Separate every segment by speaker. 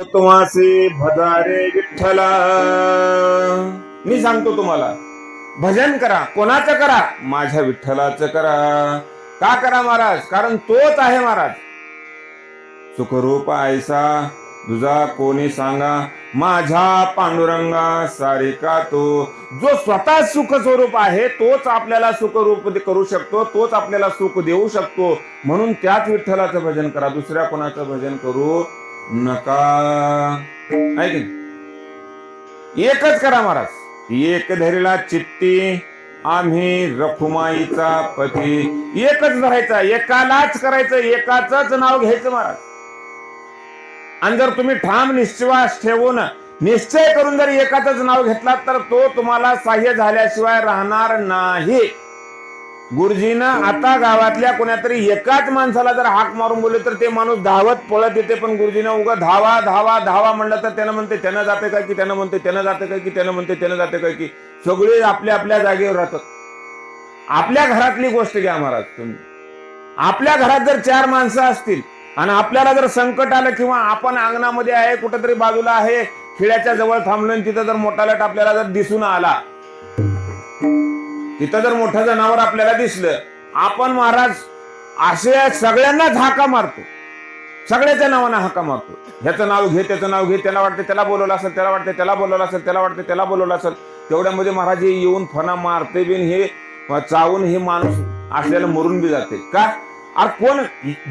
Speaker 1: तुम्हासे भजारे विठ्ठला. मी सांगतो तुम्हाला भजन करा कोणाचं करा? माझ्या विठ्ठलाचं करा. का करा महाराज? कारण तोच आहे महाराज. सुखरूप ऐसा तुझा कोणी सांगा माझ्या पांडुरंगा सारिका तो. जो स्वतः सुख स्वरूप आहे तोच आपल्याला सुखरूप करू शकतो तोच आपल्याला सुख देऊ शकतो. म्हणून त्याच विठ्ठलाचं भजन करा दुसऱ्या कोणाचं भजन करू नका. आहे की एकच करा महाराज. एक धरीला चित्ती आम्ही रखुमाईचा पती. एकच धरायचा एकालाच करायचं एकाच नाव घ्यायचं महाराज. आणि जर तुम्ही ठाम निश्वास ठेवून निश्चय करून जर एकाच नाव घेतलात तर तो तुम्हाला सहाय्य झाल्याशिवाय राहणार नाही. गुरुजीनं आता गावातल्या कोणातरी एकाच माणसाला जर हाक मारून बोलले तर ते माणूस धावत पळत येते पण गुरुजीनं उगा धावा धावा धावा म्हणलं तर त्यानं म्हणते त्यानं जाते काय की त्यानं म्हणते त्यानं जाते काय की त्यानं म्हणते त्यानं जाते काय की. सगळे आपल्या आपल्या जागेवर राहतात. आपल्या घरातली गोष्ट घ्या महाराज तुम्ही. आपल्या घरात जर चार माणसं असतील आणि आपल्याला जर संकट आलं किंवा आपण अंगणामध्ये आहे कुठंतरी बाजूला आहे खिळ्याच्या जवळ थांबलो तिथं जर मोठा लाट आपल्याला जर दिसून आला. तिथं जर मोठं जनावर आपल्याला दिसलं आपण महाराज असे सगळ्यांनाच हाका मारतो. सगळ्याच्या नावानं हाका मारतो. ह्याचं नाव घे त्याचं नाव घे त्याला वाटते त्याला बोलवलं असेल त्याला वाटते त्याला बोलवलं असेल त्याला वाटते त्याला बोलवलं असेल. तेवढ्यामध्ये महाराज हे येऊन फणा मारते बिन हे चावून हे माणूस असल्याला मरून बी जाते. का? अरे कोण?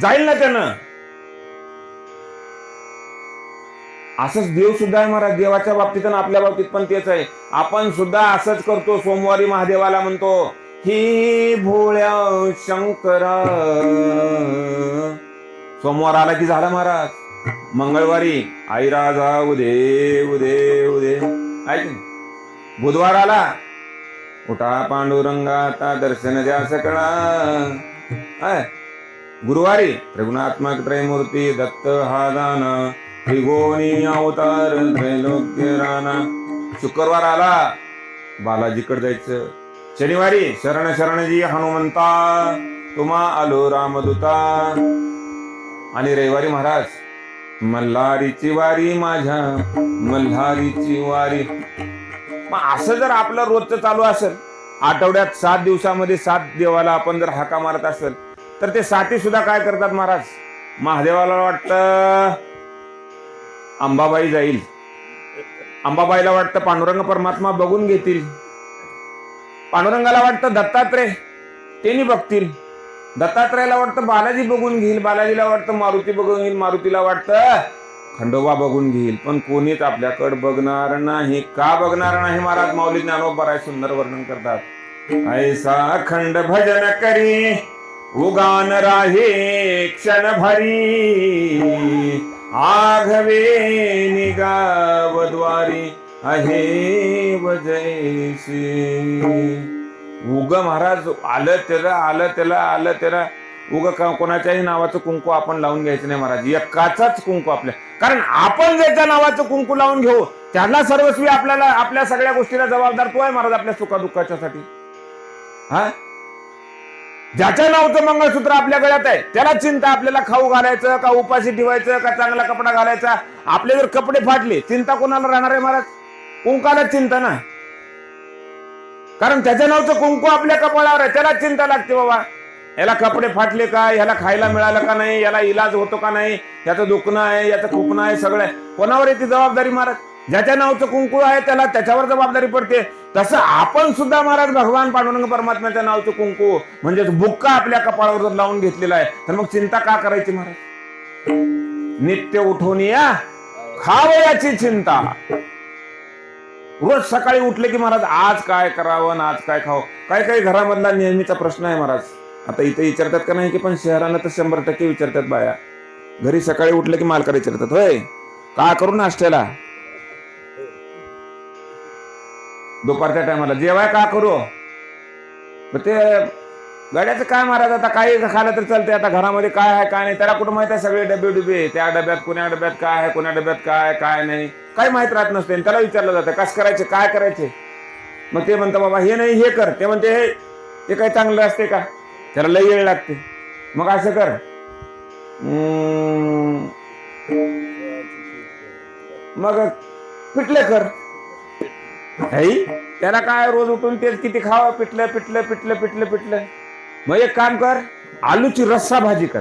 Speaker 1: जाईल ना त्यानं. असंच देव सुद्धा आहे महाराज. देवाच्या बाबतीत आणि आपल्या बाबतीत पण तेच आहे. आपण सुद्धा असंच करतो सोमवारी महादेवाला म्हणतो ही भोळ्या शंकरा. सोमवार आला की झाला महाराज. मंगळवारी आई राजा उदे उदे उदे. ऐक बुधवार आला. उठा पांडुरंगा आता दर्शन द्या सकळा. गुरुवारी रघुनात्मक त्रयमूर्ती दत्त हा दान. त्रिगोणी अवतार त्रैलोक्य राणा. शुक्रवार आला. बालाजीकडे जायचं. शनिवारी शरण शरणजी हनुमंता तुम्हा आलो रामदूता. आणि रविवारी महाराज मल्हारीची वारी माझ्या मल्हारीची वारी. मग असं जर आपलं रोजचं चालू असेल आठवड्यात सात दिवसामध्ये सात देवाला आपण जर हाका मारत असेल तर ते साथी सुद्धा काय करतात महाराज? महादेवाला वाटतं अंबाबाई जाईल. अंबाबाईला वाटतं पांडुरंग परमात्मा बघून घेतील. पांडुरंगाला वाटतं दत्तात्रय त्यांनी बघतील. दत्तात्रयाला वाटतं बालाजी बघून घेईल बालाजीला वाटतं मारुती बघून घेईल मारुतीला वाटतं खंडोबा बघून घेईल. पण कोणीच आपल्याकडे बघणार नाही. का बघणार नाही महाराज? माऊली ज्ञानोबराय सुंदर वर्णन करतात. ऐसा खंड भजन करी उगान राही क्षण भरी. आघवे निगावद्वारी अहे वजयसी उग महाराज आलं त्याला आलं त्याला आलं त्याला. उग का- कोणाच्याही नावाचं कुंकू आपण लावून घ्यायचं नाही महाराज. एकाचाच कुंकू आपल्या कारण आपण ज्याच्या नावाचं कुंकू लावून घेऊ त्याला सर्वस्वी आपल्याला आपल्या सगळ्या गोष्टीला जबाबदार तो आहे महाराज आपल्या सुखादुःखाच्यासाठी. हा? ज्याच्या नावचं मंगळसूत्र आपल्या गळ्यात आहे त्याला चिंता आपल्याला खाऊ घालायचं का उपाशी ठेवायचं का चांगला कपडा घालायचा? आपले जर कपडे फाटले चिंता कोणाला राहणार आहे महाराज? कुंकालाच चिंता ना कारण त्याच्या नावचं कुंकू आपल्या कपाळावर आहे त्याला चिंता लागते बाबा. याला कपडे फाटले का याला खायला मिळालं का नाही याला इलाज होतो का नाही याचं दुखणं आहे याचं खुपणं आहे सगळं आहे. कोणावर येते जबाबदारी महाराज? ज्याच्या नावचं कुंकू आहे त्याला त्याच्यावर जबाबदारी पडते. तसं आपण सुद्धा महाराज भगवान पांडुरंग परमात्म्याच्या नावचं कुंकू म्हणजे बुक्का आपल्या कपाळावर जर लावून घेतलेला आहे. तर मग चिंता का करायची महाराज? नित्य उठून या खावयाची चिंता. रोज सकाळी उठले की महाराज आज काय करावं आणि आज काय खावं? काय काही घरामधला नेहमीचा प्रश्न आहे महाराज. आता इथे विचारतात का नाही की पण शहरानं तर शंभर टक्के विचारतात बाया. घरी सकाळी उठले की मालकाला विचारतात होय काय करू नाश्त्याला? दुपारच्या टायमाला. जेवाय का करू? मग ते गाड्याचं काय महाराज आता काही खालं तर चालते आता घरामध्ये काय आहे काय नाही त्याला कुठं माहीत आहे सगळे डबे डुबे? त्या डब्यात कोण्या डब्यात काय आहे कोण्या डब्यात काय काय नाही. काही माहीत राहत नसते. आणि त्याला विचारलं जातं कसं करायचे काय करायचे? मग ते म्हणतं बाबा हे नाही हे कर. ते म्हणते हे ते काही चांगलं असते का? त्याला लई वेळ लागते. मग असं कर. मग पिटले कर. आई त्याला काय रोज उठून तेच किती खावं? पिटलं पिटलं पिटलं पिटलं पिटलं मग एक काम कर आलूची रस्सा भाजी कर.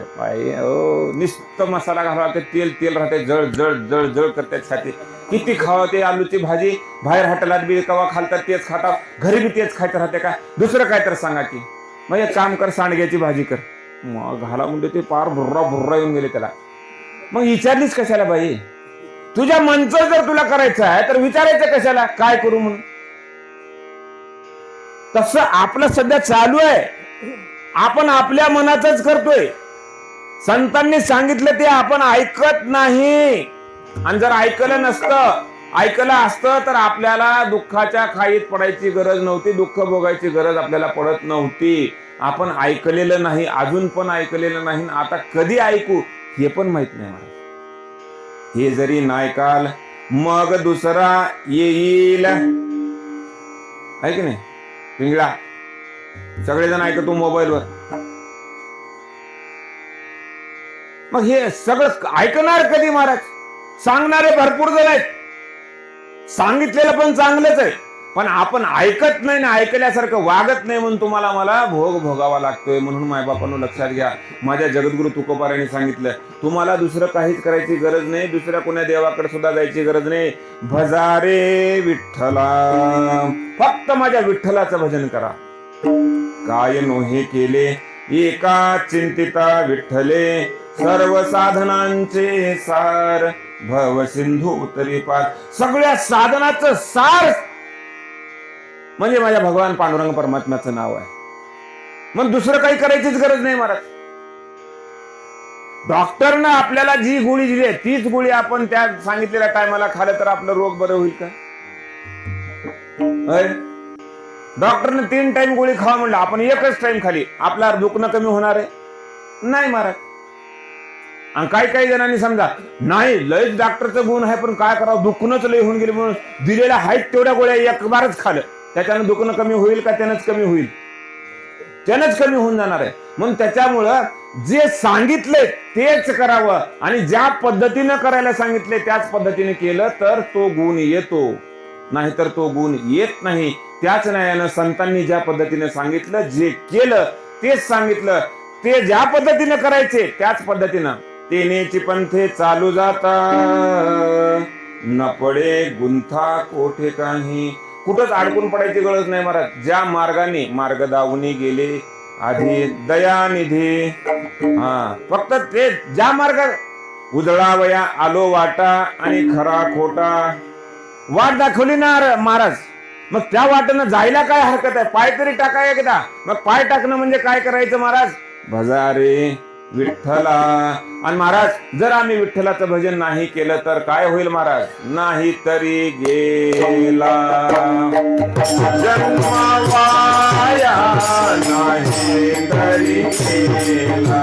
Speaker 1: ओ निस्त मसाला घालावा ते तेल तेल राहते जळ जळ जळ जळ करतात छाती. किती खावं ते आलूची भाजी? बाहेर हॉटेलात बी कवा खालतात तेच खातात घरी बी तेच खायचं राहते का? दुसरं काय तर सांगा की. मग एक काम कर सांडग्याची भाजी कर. मग घाला म्हणजे ते पार भुर्रा भुर्रा येऊन गेले त्याला. मग विचारलीच कशाला बाई? तुझ्या मनचं जर तुला करायचं आहे तर विचारायचं कशाला? काय करू म्हणून? तसं आपलं सध्या चालू आहे. आपण आपल्या मनातच करतोय. संतांनी सांगितलं ते आपण ऐकत नाही. आणि जर ऐकलं नसतं ऐकलं असतं तर आपल्याला दुःखाच्या खाईत पडायची गरज नव्हती दुःख भोगायची गरज आपल्याला पडत नव्हती. आपण ऐकलेलं नाही अजून पण ऐकलेलं नाही आता कधी ऐकू हे पण माहीत नाही मला. हे जरी नायकाल मग दुसरा येईल. आहे की नाही? पिंगळा सगळेजण ऐकतो मोबाईलवर. मग हे सगळं ऐकणार कधी महाराज? सांगणारे भरपूर जण आहेत. सांगितलेलं पण चांगलंच आहे. पण आपण ऐकत नाही ना ऐकल्यासारखं वागत नाही म्हणून तुम्हाला मला भोग भोगावा लागतोय म्हणून मायबापांनो लक्षात घ्या. माझ्या जगद्गुरु तुकोबाराने सांगितलं तुम्हाला दुसरं काहीच करायची गरज नाही दुसऱ्या कोण्या देवाकडे सुद्धा जायची गरज नाही. भजारे विठ्ठला फक्त माझ्या विठ्ठलाचं भजन करा. काय नोहे केले एका चिंतिता विठ्ठले सर्व साधनांचे सार भव सिंधू तरी पार. सगळ्या साधनाचं सार म्हणजे माझ्या भगवान पांडुरंग परमात्म्याचं नाव आहे. मग दुसरं काही करायचीच गरज नाही महाराज डॉक्टरनं आपल्याला जी गोळी दिली आहे तीच गोळी आपण त्या सांगितलेल्या टायमाला खाल्लं तर आपलं रोग बरं होईल का? डॉक्टरनं तीन टाइम गोळी खावा म्हणलं आपण एकच टाइम खाली. आपला दुखणं कमी होणार आहे. नाही महाराज आणि काही काही जणांनी समजा नाही लयच डॉक्टरचं गुण आहे पण काय करावं? दुखणंच लय होऊन गेले म्हणून दिलेल्या आहेत तेवढ्या गोळ्या एक बारच खाल्लं. त्याच्यानं दुखणं कमी होईल का त्यानंच कमी होईल? त्यानंच कमी होऊन जाणार आहे. म्हणून त्याच्यामुळं जे सांगितले तेच करावं आणि ज्या पद्धतीनं करायला सांगितले त्याच पद्धतीने केलं तर तो गुण येतो. नाहीतर तो गुण येत नाही. त्याच न्यायानं संतांनी ज्या पद्धतीने सांगितलं जे केलं तेच सांगितलं. ते ज्या पद्धतीने करायचे त्याच पद्धतीनं. तेनेची पंथे चालू जाता न पडे गुंथा कोठे काही. कुठंच अडकून पडायची गरज नाही महाराज. ज्या मार्गाने मार्ग दावणी गेले आधी दयानिधी हा फक्त ते ज्या मार्ग उजळावया आलो वाटा आणि खरा खोटा. वाट दाखवली ना महाराज. मग त्या वाटेनं जायला काय हरकत आहे? पाय तरी टाकाय एकदा. मग पाय टाकणं म्हणजे काय करायचं महाराज? भजारे विठ्ठला. आणि महाराज जर आम्ही विठ्ठलाचं भजन नाही केलं तर काय होईल महाराज? नाही तरी गेला. जन्मवाया नाही तरी गेला.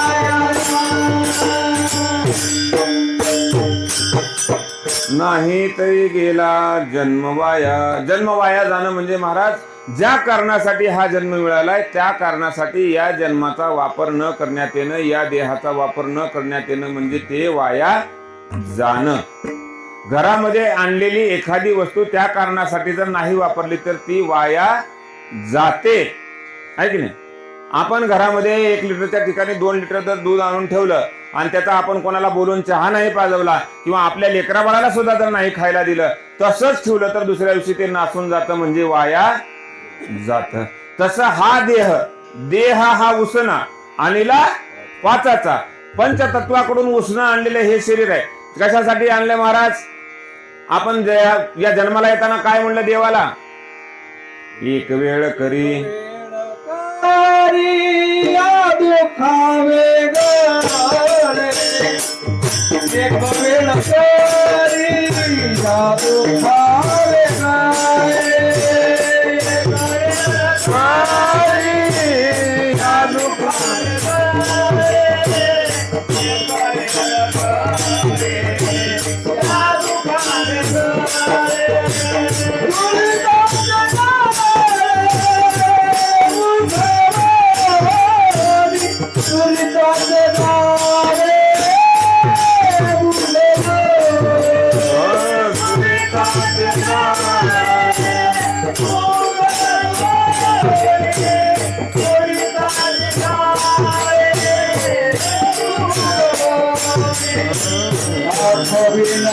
Speaker 1: नाही तरी गेला जन्म वाया. जन्म वाया जाणं म्हणजे महाराज ज्या कारणासाठी हा जन्म मिळालाय त्या कारणासाठी या जन्माचा वापर न करण्यात येणं या देहाचा वापर न करण्यात येणं म्हणजे ते वाया जाणं. घरामध्ये आणलेली एखादी वस्तू त्या कारणासाठी जर नाही वापरली तर ती वाया जाते. आहे की नाही? आपण घरामध्ये एक लिटरच्या ठिकाणी दोन लिटर जर दूध आणून ठेवलं आणि त्याचा आपण कोणाला बोलून चहा नाही पाजवला किंवा आपल्या लेकरा बाळाला सुद्धा जर नाही खायला दिलं तसंच ठेवलं तर दुसऱ्या दिवशी ते नासून जातं म्हणजे वाया जात. तसं हा देह देह हा उसना आणला पाचाचा पंचतत्वाकडून उसणं आणलेलं हे शरीर आहे. कशासाठी आणले महाराज? आपण या जन्माला येताना काय म्हणलं देवाला? एक वेळ करी.
Speaker 2: दुखावे गळे एक वेळ करी या दुखावे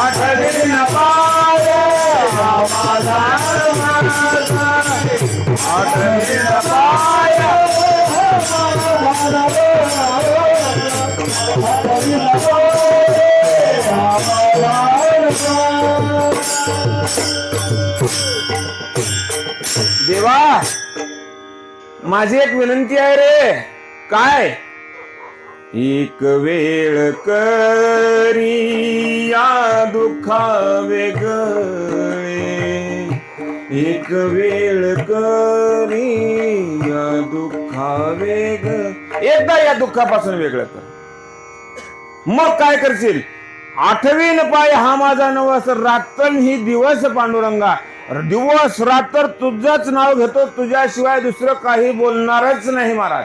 Speaker 1: आठवीन पाय आठवीन पाय देवा माझी एक विनंती आहे रे. काय? एक वेळ करी या दुःखा वेगळे एक वेळ करी या दुःखा वेग एकदा या दुःखापासून वेगळं कर. मग काय करशील? आठवीन पाय हा माझा नवस रातन ही दिवस पांडुरंगा. दिवस रात्र तुझंच नाव घेतो तुझ्याशिवाय दुसरं काही बोलणारच नाही महाराज.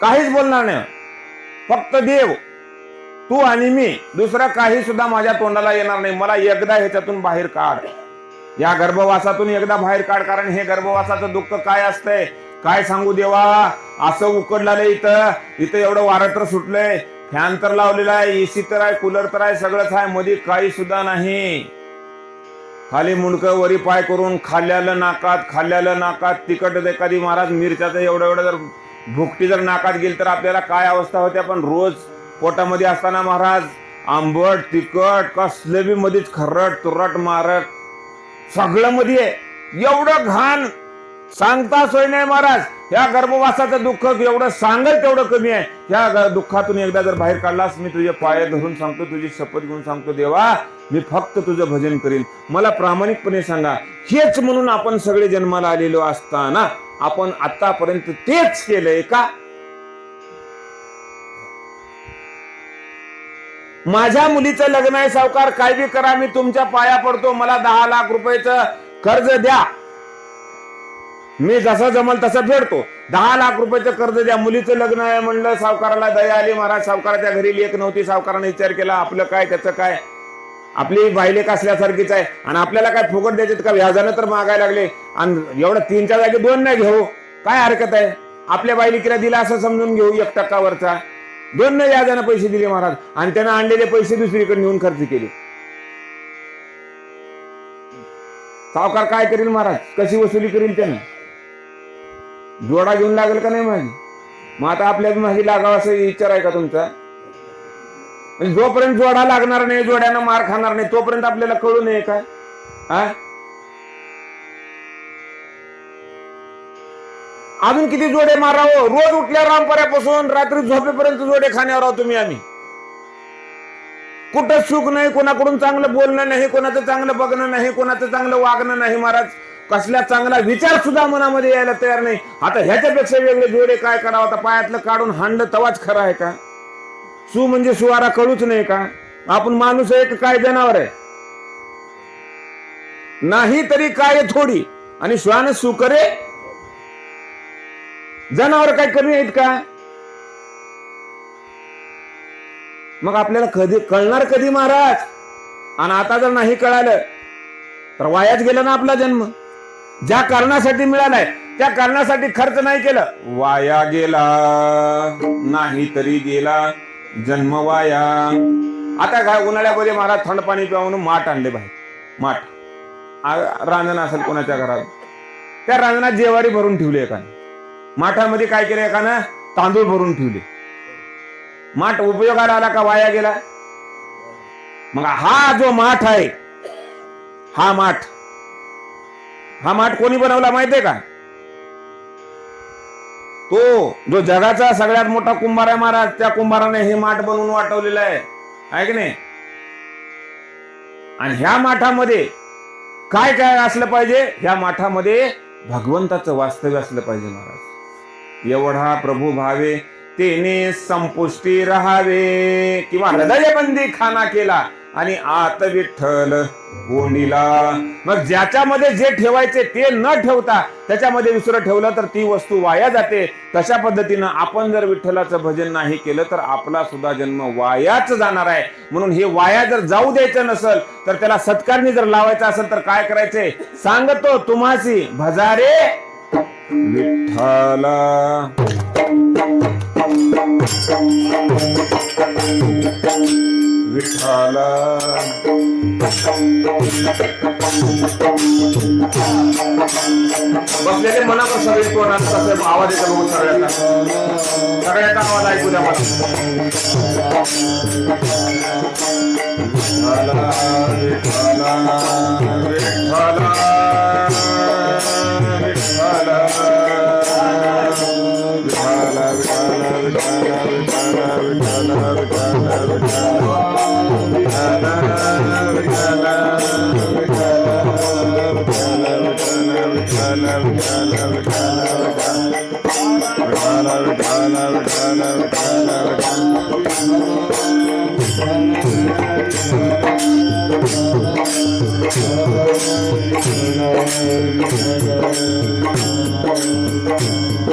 Speaker 1: काहीच बोलणार नाही. फक्त देव तू आणि मी दुसरा काही सुद्धा माझ्या तोंडाला येणार नाही. मला एकदा ह्याच्यातून बाहेर काढ. या गर्भवासातून एकदा बाहेर काढ कारण हे गर्भवासाचं दुःख काय असतंय? काय सांगू देवा? असं उकडलं इथं इथं एवढं वारं तर सुटलंय. फॅन तर लावलेला आहे एसी तर आहे कूलर तर आहे सगळंच आहे मध्ये काही सुद्धा नाही. खाली मुंडकं वरी पाय करून खाल्ल्याला नाकात खाल्ल्याला नाकात तिखट एखादी महाराज मिरच्याचं एवढं एवढं जर भुकटी जर नाकात गेली तर आपल्याला काय अवस्था होते? पण रोज पोटामध्ये असताना महाराज आंबट तिखट कसलं बी मध्येच खरट तुरट मारट सगळं मध्ये. आहे. एवढं घाण सांगता सोय नाही महाराज. ह्या गर्भवासाचं दुःख एवढं सांगल तेवढं कमी आहे. ह्या दुःखातून एकदा जर बाहेर काढलास मी तुझे पाय धरून सांगतो तुझी शपथ घेऊन सांगतो देवा मी फक्त तुझं भजन करीन. मला प्रामाणिकपणे सांगा हेच म्हणून आपण सगळे जन्माला आलेलो असताना आपण आतापर्यंत तेच केलंय का? माझ्या मुलीचं लग्न आहे सावकार काय बी करा मी तुमच्या पाया पडतो मला दहा लाख रुपयाचं कर्ज द्या. मी जसं जमल तसं फेडतो. दहा लाख रुपयाचं कर्ज द्या. मुलीचं लग्न आहे म्हणलं सावकाराला दया आली महाराज सावकाराच्या घरी लेख नव्हती सावकाराने विचार केला आपलं काय त्याचं काय? आपली बायलेक असल्यासारखीच आहे. आणि आपल्याला काय फुकट द्यायचे का? व्याजानं तर मागायला लागले. आणि एवढं तीनच्या जागी दोन नाही घेऊ. काय हरकत आहे? आपल्या बायलिकीला दिला असं समजून घेऊ एक टक्कावरचा. दोन नाही व्याजानं पैसे दिले महाराज. आणि त्यानं आणलेले पैसे दुसरीकडे नेऊन खर्च केले. सावकार काय करेल महाराज? कशी वसुली करील त्यानं? जोडा घेऊन लागेल का नाही माझी मग आता आपल्या माझी लागावं असं विचार आहे का तुमचा? म्हणजे जोपर्यंत जोडा लागणार नाही जोड्यानं मार खाणार नाही तोपर्यंत आपल्याला कळू नये काय? अजून किती जोडे मारावं? रोज उठल्या रामपऱ्यापासून रात्री झोपेपर्यंत जोडे खाण्यावर आहोत तुम्ही आम्ही. कुठं सुख नाही कोणाकडून चांगलं बोलणं नाही कोणाचं चांगलं बघणं नाही कोणाचं चांगलं वागणं नाही महाराज. कसल्या चांगला विचार सुद्धा मनामध्ये यायला तयार नाही. आता ह्याच्यापेक्षा वेगळे जोडे काय करावं? आता पायातलं काढून हाणलं तवाच खरं आहे का? सु म्हणजे सुवारा कळूच नाही का? आपण माणूस आहे काय जनावर आहे? नाही तरी काय थोडी? आणि श्वान सुकरे जनावर काय कमी आहेत का? मग आपल्याला कधी कळणार कधी महाराज? आणि आता जर नाही कळालं तर वायाच गेला ना आपला जन्म. ज्या कारणासाठी मिळालाय त्या कारणासाठी खर्च नाही केलं. वाया गेला नाही तरी गेला. जन्म वाया आता काय उन्हाळ्यामध्ये महाराज थंड पाणी पिऊन माठ आणले बाहेर. माठ. रांजण असेल कोणाच्या घरात? त्या रांजणात जेवारी भरून ठेवली एकाने. माठामध्ये काय केलं एकानं? तांदूळ भरून ठेवले. माठ उपयोगाला आला का वाया गेला? मग हा जो माठ आहे हा माठ. हा माठ कोणी बनवला माहितीये का? तो जो जगाचा सगळ्यात मोठा कुंभार आहे महाराज त्या कुंभाराने हे माठ बनवून वाटवलेलं आहे. आहे की नाही? आणि ह्या माठामध्ये काय काय असलं पाहिजे? ह्या माठामध्ये भगवंताचं वास्तव्य असलं पाहिजे महाराज. एवढा प्रभू भावे तेने संपुष्टी राहावे. किंवा हृदयबंदी खाना केला. आणि आत विठ्ठल कोणीला? मग ज्याच्यामध्ये जे ठेवायचे ते न ठेवता त्याच्यामध्ये विसर ठेवलं तर ती वस्तू वाया जाते. तशा पद्धतीनं आपण जर विठ्ठलाचं भजन नाही केलं तर आपला सुद्धा जन्म वायाच जाणार आहे. म्हणून हे वाया जर जाऊ द्यायचं नसल तर त्याला सत्कारणी जर लावायचं असेल तर काय करायचंय सांगतो तुम्हाशी भजारे विठ्ठला. विठाला बसलेले मनावर सगळे तोंडात कसं आवाज येतो बघून सगळ्यांना सगळ्यांचा आवाज ऐकू द्या मला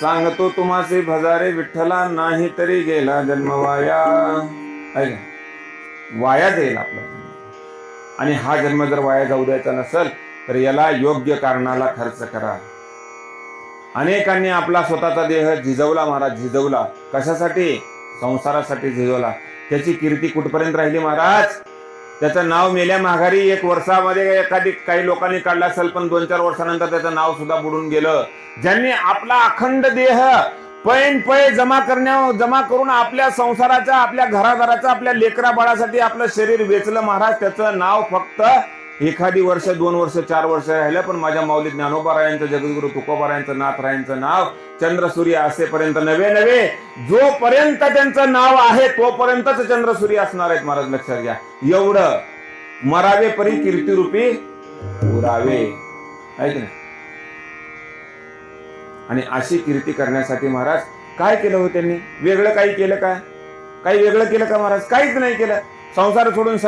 Speaker 1: सांगतो तुम्हासे भजारे विठ्ठला नाही तरी गेला जन्म वाया. वाया जाईल आपला आणि हा जन्म जर वाया जाऊ द्यायचा नसेल तर याला योग्य कारणाला खर्च करा. अनेकांनी आपला स्वतःचा देह झिजवला महाराज झिजवला. कशासाठी? संसारासाठी झिजवला. त्याची कीर्ती कुठपर्यंत राहिली महाराज? त्याचं नाव मेल्या माघारी एक वर्षामध्ये एखादी काही लोकांनी काढलं असेल पण दोन चार वर्षानंतर त्याचं नाव सुद्धा बुडून गेलं. ज्यांनी आपला अखंड देह पैन पै जमा करण्या जमा करून आपल्या संसाराच्या आपल्या घरादाराचा आपल्या लेकरा बाळासाठी आपलं शरीर वेचलं महाराज त्याचं नाव फक्त एखादी वर्ष दोन वर्ष चार वर्ष राहिलं पण माझ्या माऊली ज्ञानोबारायांचं जगद्गुरु तुकोबारायांचं नाथरायांचं नाव चंद्रसूर्य असेपर्यंत नवे नवे जोपर्यंत त्यांचं नाव आहे तोपर्यंतच चंद्रसूर्य असणार आहेत महाराज लक्षात घ्या. एवढं मरावे परी कीर्तिरूपी उरावे. आहे की नाही? आणि अशी कीर्ती करण्यासाठी महाराज काय केलं हो त्यांनी? वेगळं काही केलं का? काही वेगळं केलं का महाराज? काहीच नाही केलं. संसार सोडून